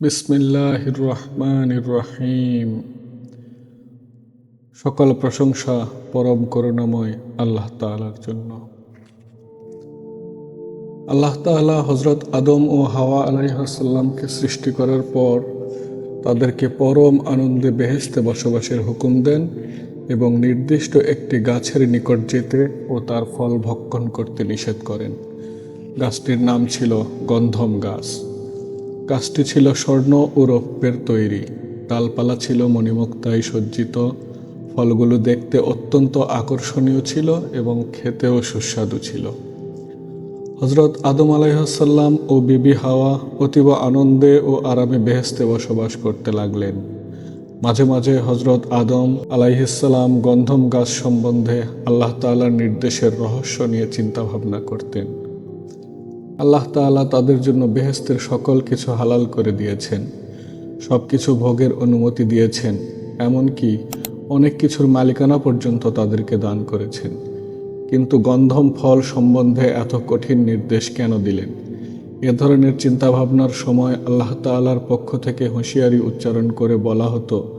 বিসমিল্লাহ রহমান রহিম সকল প্রশংসা পরম করুণাময় আল্লাহ তাআলার জন্য। আল্লাহ তাআলা হজরত আদম ও হাওয়া আলাইহাসাল্লামকে সৃষ্টি করার পর তাদেরকে পরম আনন্দে বেহেস্তে বসবাসের হুকুম দেন এবং নির্দিষ্ট একটি গাছের নিকট যেতে ও তার ফল ভক্ষণ করতে নিষেধ করেন। গাছটির নাম ছিল গন্ধম গাছ। গাছটি ছিল স্বর্ণ ও রৌপ্যের তৈরি। ডালপালা ছিল মণিমুক্তায় সজ্জিত। ফলগুলো দেখতে অত্যন্ত আকর্ষণীয় ছিল এবং খেতেও সুস্বাদু ছিল। হজরত আদম আলাইহাসাল্লাম ও বিবি হাওয়া অতীব আনন্দে ও আরামে বেহেস্তে বসবাস করতে লাগলেন। মাঝে মাঝে হজরত আদম আলাইহিসাল্লাম গন্ধম গাছ সম্বন্ধে আল্লাহ তাআলার নির্দেশের রহস্য নিয়ে চিন্তাভাবনা করতেন। আল্লাহ তাআলা তাদের জন্য বেহেস্তের সকল কিছু হালাল করে দিয়েছেন। সব কিছু ভোগের অনুমতি দিয়েছেন, এমনকি অনেক কিছুর মালিকানা পর্যন্ত তাদেরকে দান করেছেন। কিন্তু গন্ধম ফল সম্বন্ধে এত কঠিন নির্দেশ কেন দিলেন? এ ধরনের চিন্তাভাবনার সময় আল্লাহ তাআলার পক্ষ থেকে হুঁশিয়ারি উচ্চারণ করে বলা হতো,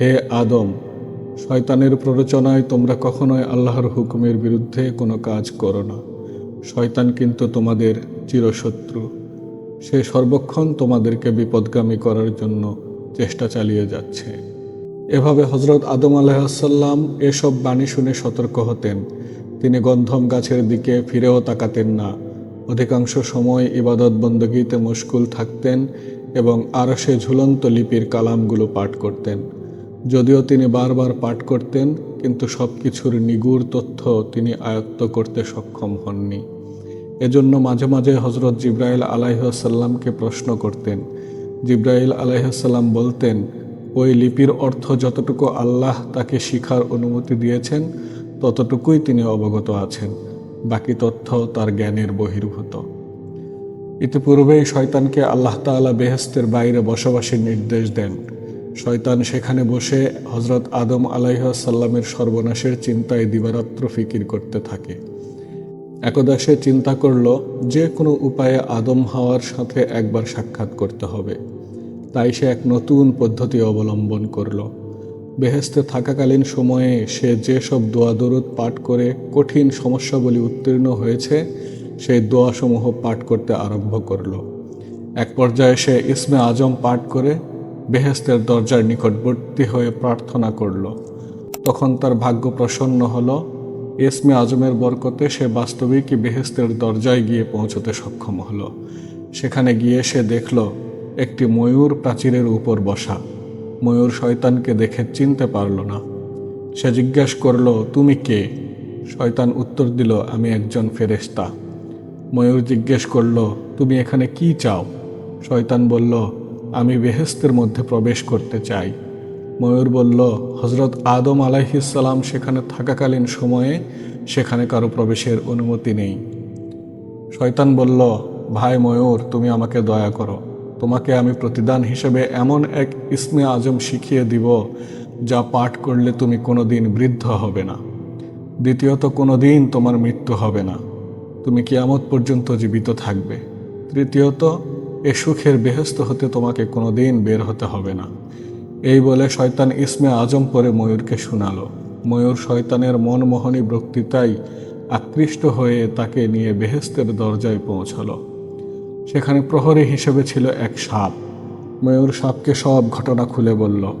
হে আদম, শয়তানের প্ররোচনায় তোমরা কখনোই আল্লাহর হুকুমের বিরুদ্ধে কোনো কাজ করো না। শয়তান কিন্তু তোমাদের চিরশত্রু। সে সর্বক্ষণ তোমাদেরকে বিপদগামী করার জন্য চেষ্টা চালিয়ে যাচ্ছে। এভাবে হজরত আদম আলাইসাল্লাম এসব বাণী শুনে সতর্ক হতেন। তিনি গন্ধম গাছের দিকে ফিরেও তাকাতেন না। অধিকাংশ সময় ইবাদত বন্দগীতে মুশকুল থাকতেন এবং আরও সে ঝুলন্ত লিপির কালামগুলো পাঠ করতেন। যদিও তিনি বারবার পাঠ করতেন, কিন্তু সব কিছুর নিগুড় তথ্য তিনি আয়ত্ত করতে সক্ষম হননি। এজন্য মাঝে মাঝে হজরত জিব্রাইল আলাইসাল্লামকে প্রশ্ন করতেন। জিব্রাইল আলাইসাল্লাম বলতেন, ওই লিপির অর্থ যতটুকু আল্লাহ তাকে শিখার অনুমতি দিয়েছেন, ততটুকুই তিনি অবগত আছেন। বাকি তথ্য তার জ্ঞানের বহির্ভূত। ইতিপূর্বেই শয়তানকে আল্লাহ তাআলা বেহেস্তের বাইরে বসবাসের নির্দেশ দেন। শয়তান সেখানে বসে হজরত আদম আলাইসাল্লামের সর্বনাশের চিন্তায় দিবারাত্র ফিকির করতে থাকে। একদা সে চিন্তা করল, যে কোনো উপায়ে আদম হাওয়ার সাথে একবার সাক্ষাৎ করতে হবে। তাই সে এক নতুন পদ্ধতি অবলম্বন করল। বেহেস্তে থাকাকালীন সময়ে সে যেসব দোয়া দরুদ পাঠ করে কঠিন সমস্যাবলী উত্তীর্ণ হয়েছে, সেই দোয়াসমূহ পাঠ করতে আরম্ভ করল। এক পর্যায়ে সে ইসমে আজম পাঠ করে বেহেস্তের দরজার নিকটবর্তী হয়ে প্রার্থনা করল। তখন তার ভাগ্য প্রসন্ন হলো ইসমে আজমের বরকতে সে বাস্তবিকই বেহেস্তের দরজায় গিয়ে পৌঁছতে সক্ষম হলো। সেখানে গিয়ে সে দেখল একটি ময়ূর প্রাচীরের উপর বসা। ময়ূর শয়তানকে দেখে চিনতে পারল না। সে জিজ্ঞেস করল, তুমি কে? শয়তান উত্তর দিল, আমি একজন ফেরেস্তা ময়ূর জিজ্ঞেস করল, তুমি এখানে কি চাও? শয়তান বলল, আমি বেহেস্তের মধ্যে প্রবেশ করতে চাই। ময়ূর বলল হজরত আদম আলাইহিসাল্লাম সেখানে থাকাকালীন সময়ে সেখানে কারও প্রবেশের অনুমতি নেই। শয়তান বলল, ভাই ময়ূর, তুমি আমাকে দয়া করো। তোমাকে আমি প্রতিদান হিসেবে এমন এক ইসমে আজম শিখিয়ে দিব, যা পাঠ করলে তুমি কোনোদিন বৃদ্ধ হবে না। দ্বিতীয়ত, কোনোদিন তোমার মৃত্যু হবে না। তুমি কিয়ামত পর্যন্ত জীবিত থাকবে। তৃতীয়ত, এ সুখের বেহস্ত হতে তোমাকে কোনোদিন বের হতে হবে না। এই বলে শয়তান ইসমে আজম পরে ময়ূরকে শোনালো। ময়ূর শয়তানের মনমোহনী বক্তৃতায় আকৃষ্ট হয়ে তাকে নিয়ে বেহেস্তের দরজায় পৌঁছালো। সেখানে প্রহরী হিসেবে ছিল এক সাপ। ময়ূর সাপকে সব ঘটনা খুলে বলল।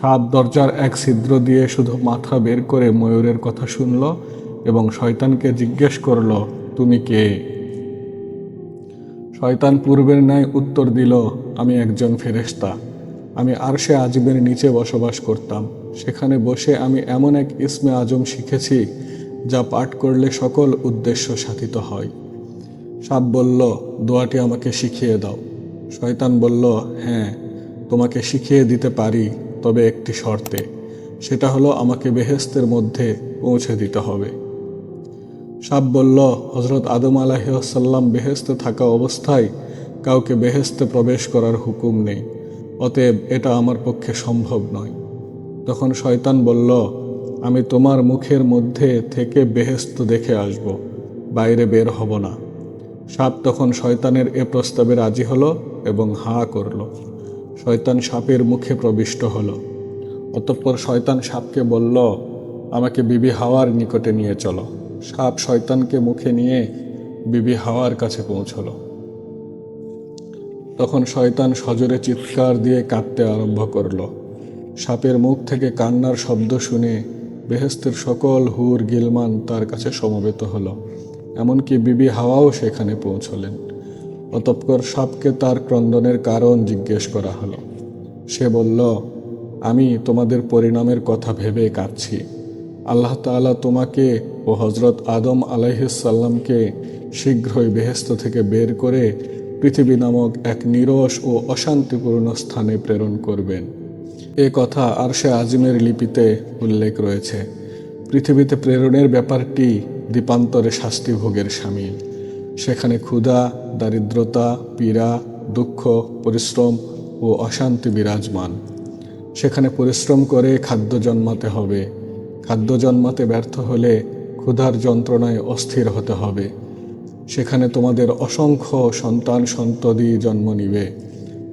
সাপ দরজার এক ছিদ্র দিয়ে শুধু মাথা বের করে ময়ূরের কথা শুনল এবং শয়তানকে জিজ্ঞেস করল, তুমি কে? শয়তান পূর্বের ন্যায় উত্তর দিল, আমি একজন ফেরেস্তা আমি আরশে আজমের নিচে বসবাস করতাম। সেখানে বসে আমি এমন এক ইসমে আজম শিখেছি, যা পাঠ করলে সকল উদ্দেশ্য সাধিত হয়। সাপ বলল, দোয়াটি আমাকে শিখিয়ে দাও। শয়তান বলল হ্যাঁ তোমাকে শিখিয়ে দিতে পারি, তবে একটি শর্তে, সেটা হলো আমাকে বেহেস্তের মধ্যে পৌঁছে দিতে হবে। সাপ বলল হজরত আদম আলাহিসাল্লাম বেহেস্তে থাকা অবস্থায় কাউকে বেহেস্তে প্রবেশ করার হুকুম নেই। অতএব এটা আমার পক্ষে সম্ভব নয়। তখন শয়তান বলল, আমি তোমার মুখের মধ্যে থেকে বেহেস্ত দেখে আসব, বাইরে বের হব না। সাপ তখন শয়তানের এ প্রস্তাবে রাজি হলো এবং হা করল। শয়তান সাপের মুখে প্রবিষ্ট হলো। অতঃপর শয়তান সাপকে বলল, আমাকে বিবি হাওয়ার নিকটে নিয়ে চলো। সাপ শয়তানকে মুখে নিয়ে বিবি হাওয়ার কাছে পৌঁছলো। তখন শয়তান সজোরে চিৎকার দিয়ে কাঁদতে আরম্ভ করল। সাপের মুখ থেকে কান্নার শব্দ শুনে বেহেস্তের সকল হুর গিলমান তার কাছে সমবেত হলো। এমনকি বিবি হাওয়াও সেখানে পৌঁছলেন। অতঃপর সাপকে তার ক্রন্দনের কারণ জিজ্ঞেস করা হলো। সে বলল, আমি তোমাদের পরিণামের কথা ভেবে কাঁদছি। আল্লাহ তাআলা তোমাকে ও হজরত আদম আলাইহিসাল্লামকে শীঘ্রই বেহেস্ত থেকে বের করে পৃথিবী নামক এক নিরস ও অশান্তিপূর্ণ স্থানে প্রেরণ করবেন। এ কথা আরশে আজিমের লিপিতে উল্লেখ রয়েছে। পৃথিবীতে প্রেরণের ব্যাপারটি দ্বীপান্তরে শাস্তি ভোগের সামিল। সেখানে ক্ষুধা, দারিদ্রতা, পীড়া, দুঃখ, পরিশ্রম ও অশান্তি বিরাজমান। সেখানে পরিশ্রম করে খাদ্য জন্মাতে হবে। খাদ্য জন্মাতে ব্যর্থ হলে ক্ষুধার যন্ত্রণায় অস্থির হতে হবে। সেখানে তোমাদের অসংখ্য সন্তান সন্ততি জন্ম নিবে।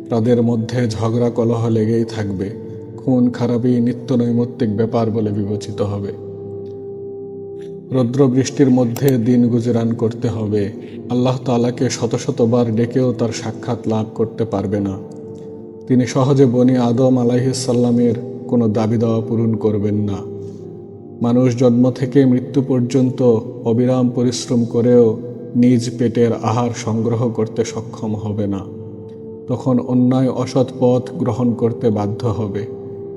তাদের মধ্যে ঝগড়া কলহ লেগেই থাকবে। খুন খারাপি নিত্য নৈমিত্তিক ব্যাপার বলে বিবেচিত হবে। রৌদ্র বৃষ্টির মধ্যে দিন গুজরান করতে হবে। আল্লাহ তালাকে শত শতবার ডেকেও তার সাক্ষাৎ লাভ করতে পারবে না। তিনি সহজে বনি আদম আলাইসাল্লামের কোনো দাবি দাওয়া পূরণ করবেন না। মানুষ জন্ম থেকে মৃত্যু পর্যন্ত অবিরাম পরিশ্রম করেও নিজ পেটের আহার সংগ্রহ করতে সক্ষম হবে না। তখন অন্যায় অসৎ পথ গ্রহণ করতে বাধ্য হবে।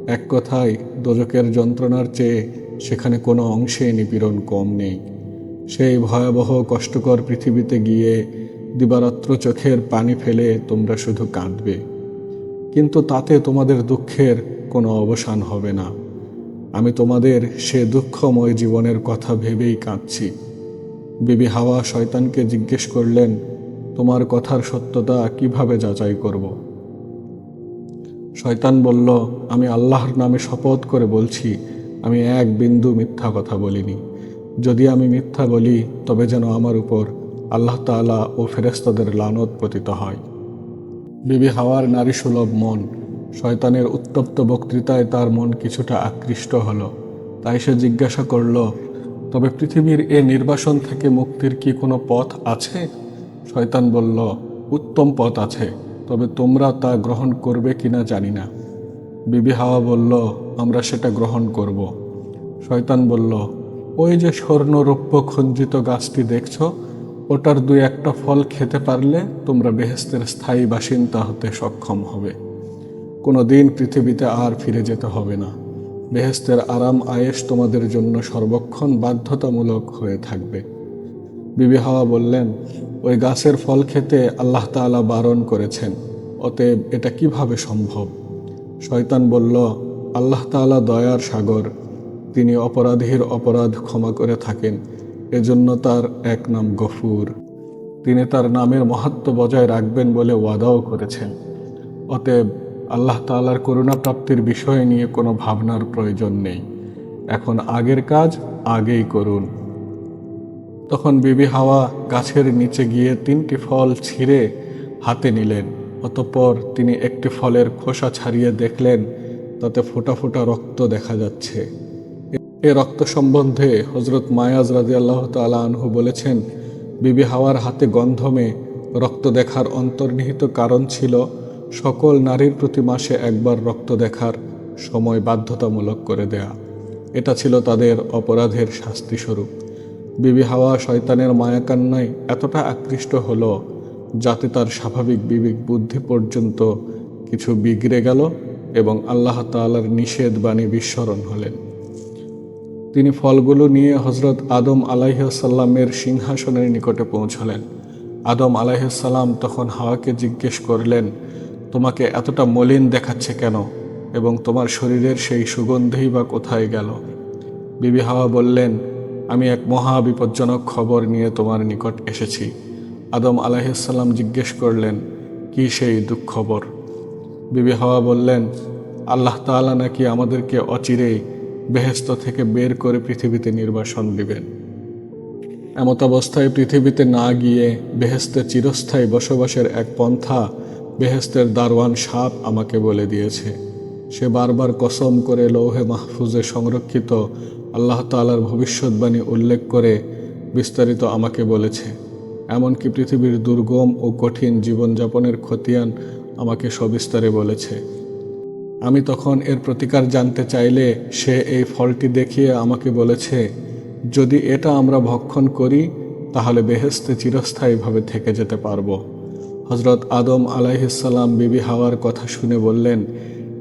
এক কথায় দোজকের যন্ত্রণার চেয়ে সেখানে কোনো অংশে নিপীড়ন কম নেই। সেই ভয়াবহ, কষ্টকর পৃথিবীতে গিয়ে দিবারাত্র চোখের পানি ফেলে তোমরা শুধু কাঁদবে। কিন্তু তাতে তোমাদের দুঃখের কোনো অবসান হবে না। আমি তোমাদের সে দুঃখময় জীবনের কথা ভেবেই কাঁদছি। বিবি হাওয়া শয়তানকে জিজ্ঞেস করলেন, তোমার কথার সত্যতা কীভাবে যাচাই করব? শয়তান বলল, আমি আল্লাহর নামে শপথ করে বলছি, আমি এক বিন্দু মিথ্যা কথা বলিনি। যদি আমি মিথ্যা বলি, তবে যেন আমার উপর আল্লাহ তাআলা ও ফেরেস্তাদের লানত পতিত হয়। বিবি হাওয়ার নারী সুলভ মন, শয়তানের উত্তপ্ত বক্তৃতায় তার মন কিছুটা আকৃষ্ট হলো। তাই সে জিজ্ঞাসা করল তবে পৃথিবীর এ নির্বাসন থেকে মুক্তির কি কোনো পথ আছে? শয়তান বলল, উত্তম পথ আছে, তবে তোমরা তা গ্রহণ করবে কিনা জানি না। বিবি হাওয়া বলল, আমরা সেটা গ্রহণ করব। শয়তান বলল, ওই যে স্বর্ণ রৌপ্য খঞ্জিত গাছটি দেখছ, ওটার দুই একটা ফল খেতে পারলে তোমরা বেহেস্তের স্থায়ী বাসিন্দা হতে সক্ষম হবে। কোনো দিন পৃথিবীতে আর ফিরে যেতে হবে না। বেহেস্তের আরাম আয়েস তোমাদের জন্য সর্বক্ষণ বাধ্যতামূলক হয়ে থাকবে। বিবি হাওয়া বললেন, ওই গাছের ফল খেতে আল্লাহ তাআলা বারণ করেছেন, অতএব এটা কীভাবে সম্ভব? শয়তান বলল, আল্লাহ তাআলা দয়ার সাগর, তিনি অপরাধীর অপরাধ ক্ষমা করে থাকেন, এজন্য তার এক নাম গফুর। তিনি তার নামের মহাত্ম বজায় রাখবেন বলে ওয়াদাও করেছেন। অতএব আল্লাহ তাআলার করুণা প্রাপ্তির বিষয় নিয়ে কোনো ভাবনার প্রয়োজন নেই। এখন আগের কাজ আগেই করুন। তখন বিবি হাওয়া গাছের নিচে গিয়ে তিনটি ফল ছিঁড়ে হাতে নিলেন। অতঃপর তিনি একটি ফলের খোসা ছাড়িয়ে দেখলেন, তাতে ফোটা ফোটা রক্ত দেখা যাচ্ছে। এ রক্ত সম্বন্ধে হজরত মায়াজ রাজি আল্লাহ তালা আনহু বলেছেন, বিবি হাওয়ার হাতে গন্ধমে রক্ত দেখার অন্তর্নিহিত কারণ ছিল সকল নারীর প্রতি মাসে একবার রক্ত দেখার সময় বাধ্যতামূলক করে দেয়া। এটা ছিল তাদের অপরাধের শাস্তিস্বরূপ। বিবি হাওয়া শয়তানের মায়াকান্নায় এতটা আকৃষ্ট হল যাতে তার স্বাভাবিক বিবেক বুদ্ধি পর্যন্ত কিছু বিগড়ে গেল এবং আল্লাহ তাআলার নিষেধ বাণী বিস্মরণ হলেন। তিনি ফলগুলো নিয়ে হজরত আদম আলাইসাল্লামের সিংহাসনের নিকটে পৌঁছলেন। আদম আলাইসাল্লাম তখন হাওয়াকে জিজ্ঞেস করলেন তোমাকে এতটা মলিন দেখাচ্ছে কেন? এবং তোমার শরীরের সেই সুগন্ধেই বা কোথায় গেল? বিবি হাওয়া বললেন, আমি এক মহা বিপজ্জনক খবর নিয়ে তোমার নিকট এসেছি। আদম আলাইসাল্লাম জিজ্ঞেস করলেন, কি সেই দুঃখবর? বিবি হাওয়া বললেন, আল্লাহ তাআলা নাকি আমাদেরকে অচিরেই বেহেস্ত থেকে বের করে পৃথিবীতে নির্বাসন দিবেন। এমত অবস্থায় পৃথিবীতে না গিয়ে বেহেস্তে চিরস্থায়ী বসবাসের এক পন্থা বেহেস্তের দারওয়ান সাপ আমাকে বলে দিয়েছে, সে বারবার কসম করে লৌহে মাহফুজে সংরক্ষিত আল্লাহ তালার ভবিষ্যৎবাণী উল্লেখ করে বিস্তারিত আমাকে বলেছে, এমনকি পৃথিবীর দুর্গম ও কঠিন জীবনযাপনের খতিয়ান আমাকে সবিস্তারে বলেছে। আমি তখন এর প্রতিকার জানতে চাইলে সে এই ফলটি দেখিয়ে আমাকে বলেছে, যদি এটা আমরা ভক্ষণ করি, তাহলে বেহেস্তে চিরস্থায়ীভাবে থেকে যেতে পারব। হজরত আদম আলাইহিসাল্লাম বিবি হাওয়ার কথা শুনে বললেন,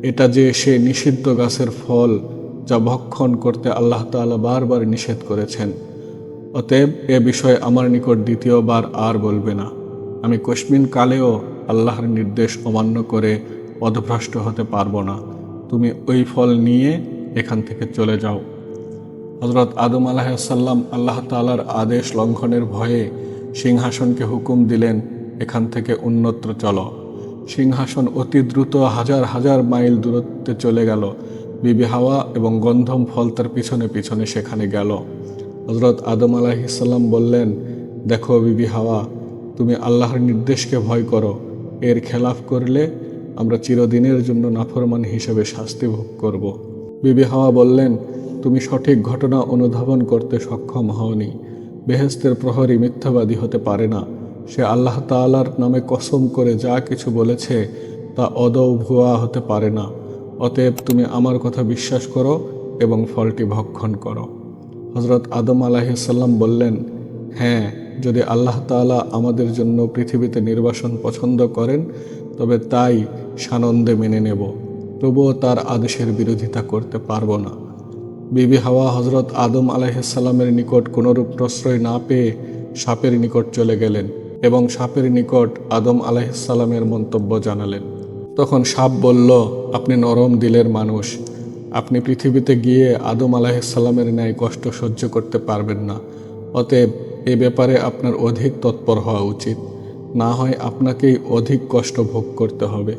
এটা যে সে নিষিদ্ধ গাছের ফল যা ভক্ষণ করতে আল্লাহ তাআলা বারবার নিষেধ করেছেন, অতএব এ বিষয়ে আমার নিকট দ্বিতীয়বার আর বলবে না। আমি কশ্মিন কালেও আল্লাহর নির্দেশ অমান্য করে পদভ্রষ্ট হতে পারব না। তুমি ওই ফল নিয়ে এখান থেকে চলে যাও। হজরত আদম আলাহিসাল্লাম আল্লাহ তালার আদেশ লঙ্ঘনের ভয়ে সিংহাসনকে হুকুম দিলেন এখান থেকে অন্যত্র চলো। সিংহাসন অতি দ্রুত হাজার হাজার মাইল দূরত্বে চলে গেল। বিবি হাওয়া এবং গন্ধম ফল তার পিছনে পিছনে সেখানে গেল। হজরত আদম আলাহিসাল্লাম বললেন, দেখো বিবি হাওয়া, তুমি আল্লাহর নির্দেশকে ভয় করো। এর খেলাফ করলে আমরা চিরদিনের জন্য নাফরমান হিসেবে শাস্তি ভোগ করব। বিবি হাওয়া বললেন, তুমি সঠিক ঘটনা অনুধাবন করতে সক্ষম হওনি। বেহেস্তের প্রহরী মিথ্যাবাদী হতে পারে না। সে আল্লাহ তাআলার নামে কসম করে যা কিছু বলেছে তা অদৌ ভুয়া হতে পারে না। অতএব তুমি আমার কথা বিশ্বাস করো এবং ফলটি ভক্ষণ করো। হজরত আদম আলাহিসাল্লাম বললেন হ্যাঁ যদি আল্লাহ তাআলা আমাদের জন্য পৃথিবীতে নির্বাসন পছন্দ করেন, তবে তাই সানন্দে মেনে নেব। তবুও তার আদেশের বিরোধিতা করতে পারব না। বিবি হাওয়া হজরত আদম আলাইসাল্লামের নিকট কোনোরূপ প্রশ্রয় না পেয়ে সাপের নিকট চলে গেলেন। এবং সাপের নিকট আদম আলাইসাল্লামের মন্তব্য জানালেন। তখন সাপ বলল, আপনি নরম দিলের মানুষ। আপনি পৃথিবীতে গিয়ে আদম আলাইসাল্লামের ন্যায় কষ্ট সহ্য করতে পারবেন না। অতএব এ ব্যাপারে আপনার অধিক তৎপর হওয়া উচিত। না হয় আপনাকেই অধিক কষ্ট ভোগ করতে হবে।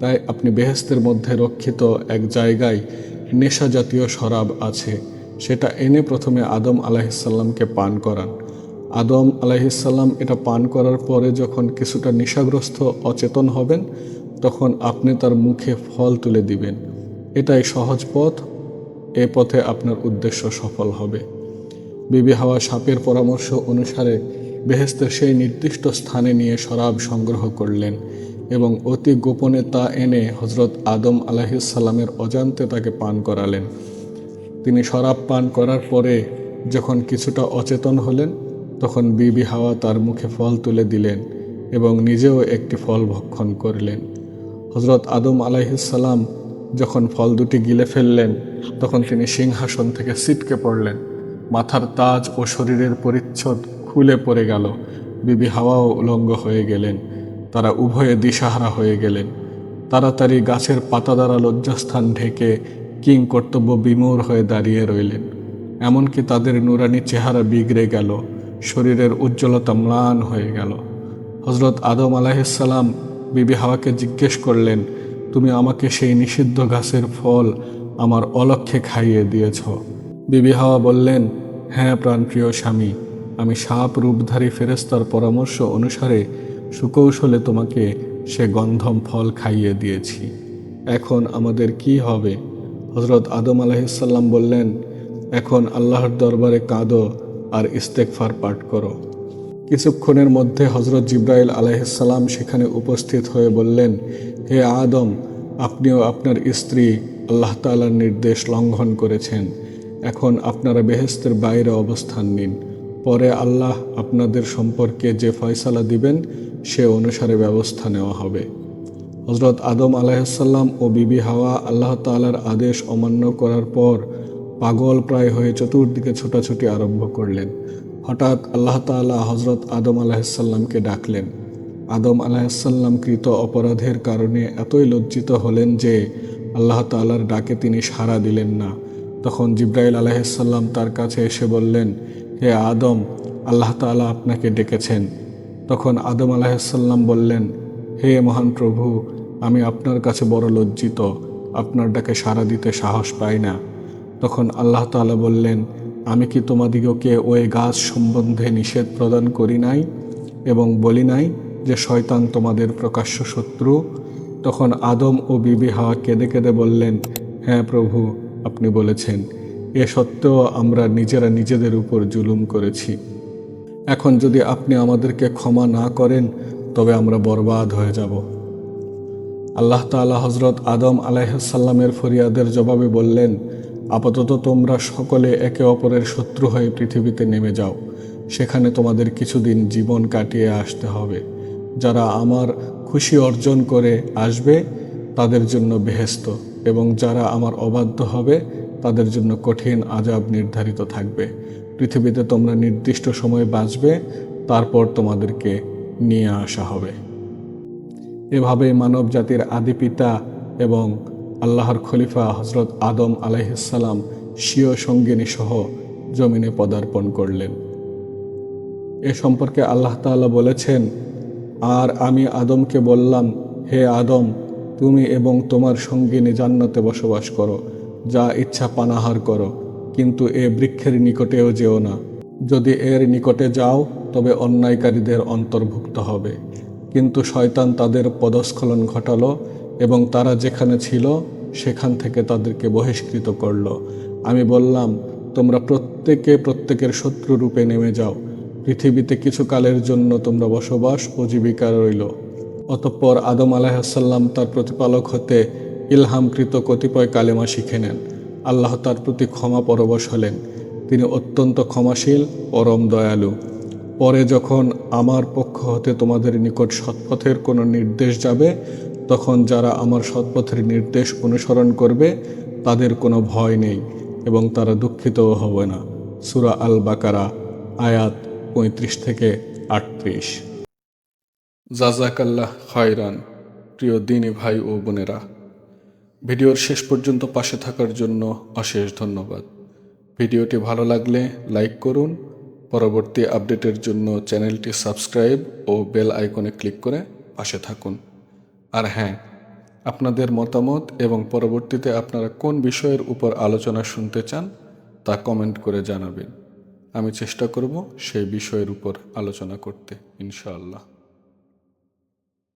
তাই আপনি বেহেস্তের মধ্যে রক্ষিত এক জায়গায় নেশা জাতীয় শরাব আছে। সেটা এনে প্রথমে আদম আলাহিসাল্লামকে পান করান। আদম আলাহিসাল্লাম এটা পান করার পরে যখন কিছুটা নেশাগ্রস্ত, অচেতন হবেন, তখন আপনি তার মুখে ফল তুলে দিবেন। এটাই সহজ পথ, এ পথে আপনার উদ্দেশ্য সফল হবে। বিবি হাওয়া সাপের পরামর্শ অনুসারে বেহেস্তের সেই নির্দিষ্ট স্থানে নিয়ে শরাব সংগ্রহ করলেন এবং অতি গোপনে তা এনে হজরত আদম আলাহিসাল্লামের অজান্তে তাকে পান করালেন। তিনি শরাব পান করার পরে যখন কিছুটা অচেতন হলেন তখন বিবি হাওয়া তার মুখে ফল তুলে দিলেন এবং নিজেও একটি ফল ভক্ষণ করলেন। হজরত আদম আলাইহিসাল্লাম যখন ফল দুটি গিলে ফেললেন, তখন তিনি সিংহাসন থেকে ছিটকে পড়লেন। মাথার তাজ ও শরীরের পরিচ্ছদ খুলে পড়ে গেল। বিবি হাওয়াও উলঙ্গ হয়ে গেলেন। তারা উভয়ে দিশাহারা হয়ে গেলেন। তাড়াতাড়ি গাছের পাতা দ্বারা লজ্জাস্থান ঢেকে কিং কর্তব্য বিমূর হয়ে দাঁড়িয়ে রইলেন। এমনকি তাদের নুরানি চেহারা বিগড়ে গেল। শরীরের উজ্জ্বলতা ম্লান হয়ে গেল। হজরত আদম আলাহিসাল্লাম বিবি হাওয়াকে জিজ্ঞেস করলেন, তুমি আমাকে সেই নিষিদ্ধ গাছের ফল আমার অলক্ষে খাইয়ে দিয়েছ? বিবি হাওয়া বললেন হ্যাঁ প্রাণপ্রিয় স্বামী, আমি সাপ রূপধারী ফেরেস্তার পরামর্শ অনুসারে সুকৌশলে তোমাকে সে গন্ধম ফল খাইয়ে দিয়েছি। এখন আমাদের কি হবে? হজরত আদম আলাহিসাল্লাম বললেন, এখন আল্লাহর দরবারে কাঁদো আর ইস্তেকফার পাঠ করো। কিছুক্ষণের মধ্যে হজরত জিব্রাইল আলাইসাল্লাম সেখানে উপস্থিত হয়ে বললেন, হে আদম, আপনিও আপনার স্ত্রী আল্লাহ তালার নির্দেশ লঙ্ঘন করেছেন। এখন আপনারা বেহেস্তের বাইরে অবস্থান নিন। পরে আল্লাহ আপনাদের সম্পর্কে যে ফয়সালা দিবেন, সে অনুসারে ব্যবস্থা নেওয়া হবে। হজরত আদম আলাইসাল্লাম ও বিবি হাওয়া আল্লাহ তালার আদেশ অমান্য করার পর পাগল প্রায় হয়ে চতুর্দিকে ছোটাছুটি আরম্ভ করলেন। হঠাৎ আল্লাহ তাআলা হজরত আদম আলাহিসাল্লামকে ডাকলেন। আদম আলাহিসাল্লাম কৃত অপরাধের কারণে এতই লজ্জিত হলেন যে আল্লাহ তাআলার ডাকে তিনি সাড়া দিলেন না। তখন জিব্রাইল আলাহিসাল্লাম তার কাছে এসে বললেন, হে আদম, আল্লাহ তাআলা আপনাকে ডেকেছেন। তখন আদম আলাহিসাল্লাম বললেন, হে মহান প্রভু, আমি আপনার কাছে বড় লজ্জিত। আপনার ডাকে সাড়া দিতে সাহস পাই না। তখন আল্লাহ তাআলা বললেন, আমি কি তোমাদিগকে ওই গাছ সম্বন্ধে নিষেধ প্রদান করি নাই এবং বলি নাই যে শয়তান তোমাদের প্রকাশ্য শত্রু? তখন আদম ও বিবি হাওয়া কেঁদে কেঁদে বললেন হ্যাঁ প্রভু, আপনি বলেছেন। এ সত্ত্বেও আমরা নিজেরা নিজেদের উপর জুলুম করেছি। এখন যদি আপনি আমাদেরকে ক্ষমা না করেন, তবে আমরা বরবাদ হয়ে যাব। আল্লাহ তাআলা হজরত আদম আলাইসাল্লামের ফরিয়াদের জবাবে বললেন আপাতত তোমরা সকলে একে অপরের শত্রু হয়ে পৃথিবীতে নেমে যাও। সেখানে তোমাদের কিছুদিন জীবন কাটিয়ে আসতে হবে। যারা আমার খুশি অর্জন করে আসবে, তাদের জন্য বেহেস্ত, এবং যারা আমার অবাধ্য হবে, তাদের জন্য কঠিন আজাব নির্ধারিত থাকবে। পৃথিবীতে তোমরা নির্দিষ্ট সময় বাঁচবে, তারপর তোমাদেরকে নিয়ে আসা হবে। এভাবে মানব জাতির আদি পিতা এবং আল্লাহর খলিফা হজরত আদম আলাইসাল্লাম স্বীয় সঙ্গিনী সহ জমিনে পদার্পণ করলেন। এ সম্পর্কে আল্লাহ তাআলা বলেছেন, আর আমি আদমকে বললাম, হে আদম, তুমি এবং তোমার সঙ্গিনী জান্নাতে বসবাস করো, যা ইচ্ছা পানাহার করো, কিন্তু এ বৃক্ষের নিকটেও যেও না। যদি এর নিকটে যাও, তবে অন্যায়কারীদের অন্তর্ভুক্ত হবে। কিন্তু শয়তান তাদের পদস্খলন ঘটালো এবং তারা যেখানে ছিল, সেখান থেকে তাদেরকে বহিষ্কৃত করল। আমি বললাম, তোমরা প্রত্যেকে প্রত্যেকের শত্রু রূপে নেমে যাও। পৃথিবীতে কিছু কালের জন্য তোমরা বসবাস ও জীবিকা রইল। অতঃপর আদম আলাহাসাল্লাম তার প্রতিপালক হতে ইলহামকৃত কতিপয় কালেমা শিখে নেন। আল্লাহ তার প্রতি ক্ষমা পরবশ হলেন। তিনি অত্যন্ত ক্ষমাশীল, পরম দয়ালু। পরে যখন আমার পক্ষ হতে তোমাদের নিকট সৎপথের কোনো নির্দেশ যাবে তখন যারা আমার সৎপথের নির্দেশ অনুসরণ করবে, তাদের কোনো ভয় নেই এবং তারা দুঃখিতও হবে না। সুরা আল বাকারা আয়াত পঁয়ত্রিশ থেকে আটত্রিশ। জাজাকাল্লাহ খয়রান, প্রিয় দিনী ভাই ও বোনেরা। ভিডিওর শেষ পর্যন্ত পাশে থাকার জন্য অশেষ ধন্যবাদ। ভিডিওটি ভালো লাগলে লাইক করুন। পরবর্তী আপডেটের জন্য চ্যানেলটি সাবস্ক্রাইব ও বেল আইকনে ক্লিক করে পাশে থাকুন। আর হ্যাঁ আপনাদের মতামত এবং পরবর্তীতে আপনারা কোন বিষয়ের উপর আলোচনা শুনতে চান তা কমেন্ট করে জানাবেন। আমি চেষ্টা করব সেই বিষয়ের উপর আলোচনা করতে, ইনশাআল্লাহ।